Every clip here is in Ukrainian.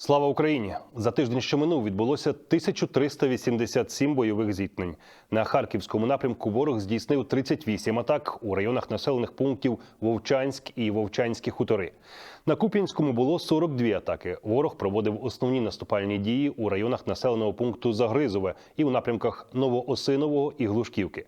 Слава Україні! За тиждень, що минув, відбулося 1387 бойових зіткнень. На харківському напрямку ворог здійснив 38 атак у районах населених пунктів Вовчанськ і Вовчанські хутори. На Куп'янському було 42 атаки. Ворог проводив основні наступальні дії у районах населеного пункту Загризове і у напрямках Новоосинового і Глушківки.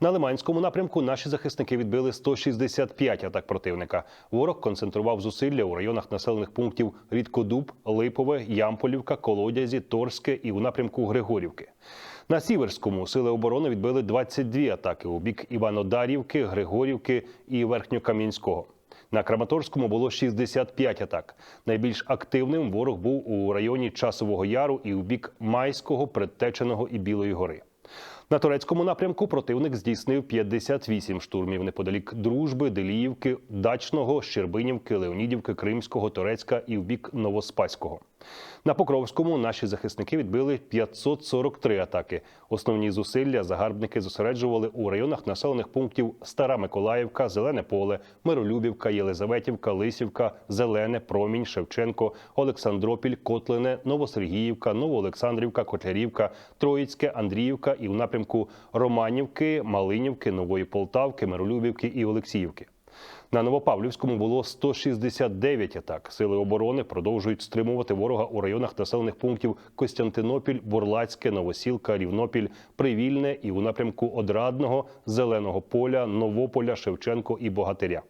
На Лиманському напрямку наші захисники відбили 165 атак противника. Ворог концентрував зусилля у районах населених пунктів Рідкодуб, Липове, Ямполівка, Колодязі, Торське і у напрямку Григорівки. На Сіверському сили оборони відбили 22 атаки у бік Іванодарівки, Григорівки і Верхньокам'янського. На Краматорському було 65 атак. Найбільш активним ворог був у районі Часового Яру і у бік Майського, Предтеченого і Білої гори. На турецькому напрямку противник здійснив 58 штурмів неподалік Дружби, Деліївки, Дачного, Щербинівки, Леонідівки, Кримського, Турецька і в бік Новоспаського. На Покровському наші захисники відбили 543 атаки. Основні зусилля загарбники зосереджували у районах населених пунктів Стара Миколаївка, Зелене Поле, Миролюбівка, Єлизаветівка, Лисівка, Зелене, Промінь, Шевченко, Олександропіль, Котлине, Новосергіївка, Новоолександрівка, Котлярівка, Троїцьке, Андріївка і в напрямку Романівки, Малинівки, Нової Полтавки, Миролюбівки і Олексіївки. На Новопавлівському було 169 атак. Сили оборони продовжують стримувати ворога у районах населених пунктів Костянтинопіль, Бурлацьке, Новосілка, Рівнопіль, Привільне і у напрямку Одрадного, Зеленого поля, Новополя, Шевченко і Богатиря.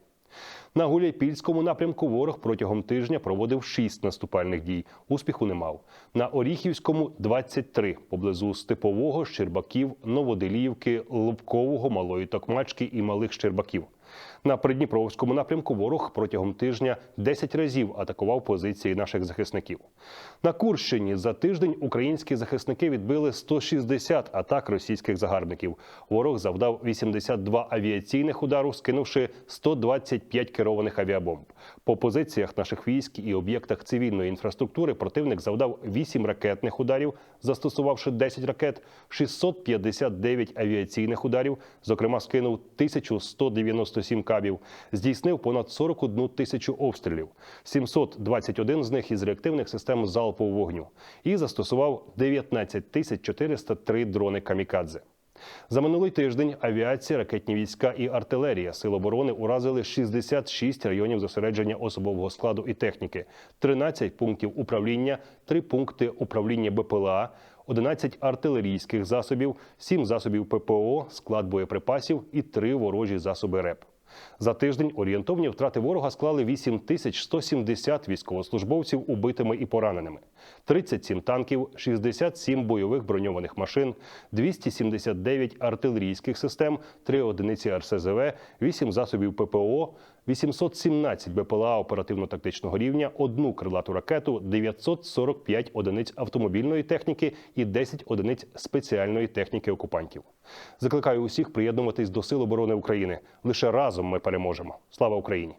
На Гуляйпільському напрямку ворог протягом тижня проводив шість наступальних дій. Успіху не мав. На Оріхівському 23, поблизу Степового, Щербаків, Новоделіївки, Лубкового, Малої Токмачки і Малих Щербаків. На Придніпровському напрямку ворог протягом тижня 10 разів атакував позиції наших захисників. На Курщині за тиждень українські захисники відбили 160 атак російських загарбників. Ворог завдав 82 авіаційних удару, скинувши 125 керованих авіабомб. По позиціях наших військ і об'єктах цивільної інфраструктури противник завдав 8 ракетних ударів, застосувавши 10 ракет, 659 авіаційних ударів, зокрема скинув 1197 кабів, здійснив понад 41 тисячу обстрілів, 721 з них із реактивних систем залпового вогню і застосував 19 тисяч 403 дрони камікадзе. За минулий тиждень авіація, ракетні війська і артилерія Сил оборони уразили 66 районів зосередження особового складу і техніки, 13 пунктів управління, 3 пункти управління БПЛА, 11 артилерійських засобів, 7 засобів ППО, склад боєприпасів і 3 ворожі засоби РЕП. За тиждень орієнтовні втрати ворога склали 8170 військовослужбовців убитими і пораненими, 37 танків, 67 бойових броньованих машин, 279 артилерійських систем, 3 одиниці РСЗВ, 8 засобів ППО, 817 БПЛА оперативно-тактичного рівня, одну крилату ракету, 945 одиниць автомобільної техніки і 10 одиниць спеціальної техніки окупантів. Закликаю усіх приєднуватись до Сил оборони України. Лише разом ми переможемо. Слава Україні!